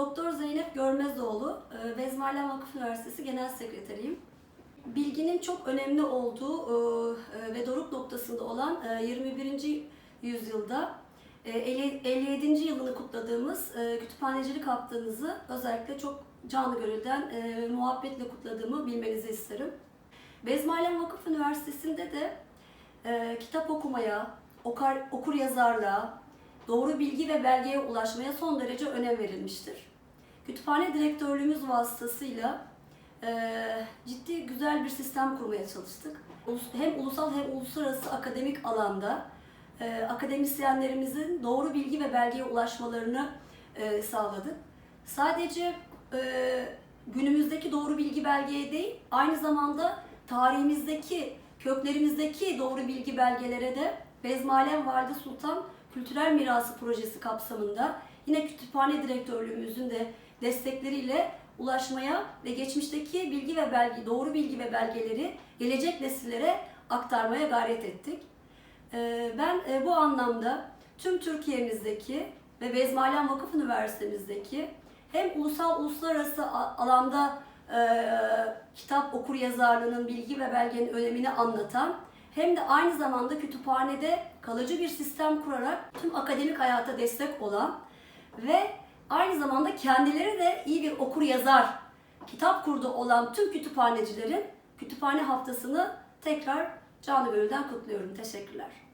Doktor Zeynep Görmezoğlu, e, Vezmarlen Vakıf Üniversitesi Genel Sekreteriyim. Bilginin çok önemli olduğu e, ve doruk noktasında olan e, 21. yüzyılda e, 50 57. yılını kutladığımız e, kütüphanecilik haftanızı özellikle çok canı gönülden e, muhabbetle kutladığımı bilmenizi isterim. Bezmalem Vakıf Üniversitesi'nde de e, kitap okumaya, okar, okur yazarlığa, doğru bilgi ve belgeye ulaşmaya son derece önem verilmiştir. Kütüphane direktörlüğümüz vasıtasıyla e, ciddi güzel bir sistem kurmaya çalıştık. Hem ulusal hem uluslararası akademik alanda e, akademisyenlerimizin doğru bilgi ve belgeye ulaşmalarını e, sağladık. Sadece e, günümüzdeki doğru bilgi belgeye değil, aynı zamanda tarihimizdeki, köklerimizdeki doğru bilgi belgelere de Bezmalem Valide Sultan Kültürel Mirası Projesi kapsamında yine kütüphane direktörlüğümüzün de destekleriyle ulaşmaya ve geçmişteki bilgi ve belge, doğru bilgi ve belgeleri gelecek nesillere aktarmaya gayret ettik. Ee, Ben e, bu anlamda tüm Türkiye'mizdeki ve Bezmalem Vakıf Üniversitemizdeki hem ulusal uluslararası alanda e, kitap okur yazarlığının bilgi ve belgenin önemini anlatan hem de aynı zamanda kütüphanede kalıcı bir sistem kurarak tüm akademik hayata destek olan ve aynı zamanda kendileri de iyi bir okur yazar kitap kurdu olan tüm kütüphanecilerin kütüphane haftasını tekrar canı gönülden kutluyorum. Teşekkürler.